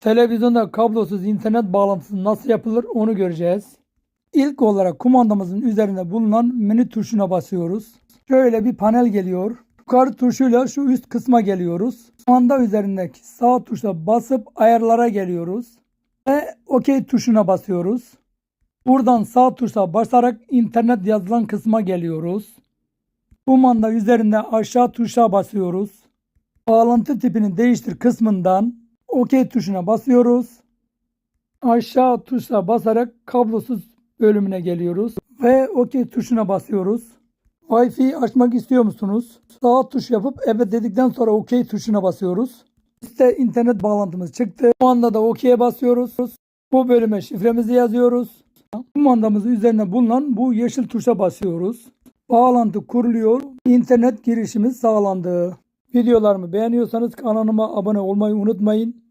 Televizyonda kablosuz internet bağlantısı nasıl yapılır onu göreceğiz. İlk olarak kumandamızın üzerinde bulunan menü tuşuna basıyoruz. Şöyle bir panel geliyor. Yukarı tuşuyla şu üst kısma geliyoruz. Kumanda üzerindeki sağ tuşla basıp ayarlara geliyoruz. Ve OK tuşuna basıyoruz. Buradan sağ tuşla basarak internet yazılan kısma geliyoruz. Kumanda üzerinde aşağı tuşa basıyoruz. Bağlantı tipini değiştir kısmından OK tuşuna basıyoruz. Aşağı tuşla basarak kablosuz bölümüne geliyoruz. Ve OK tuşuna basıyoruz. Wi-Fi açmak istiyor musunuz? Sağ tuş yapıp evet dedikten sonra OK tuşuna basıyoruz. İşte internet bağlantımız çıktı. Şu anda da OK'ye basıyoruz. Bu bölüme şifremizi yazıyoruz. Kumandamızın üzerine bulunan bu yeşil tuşa basıyoruz. Bağlantı kuruluyor. İnternet girişimiz sağlandı. Videolarımı beğeniyorsanız kanalıma abone olmayı unutmayın.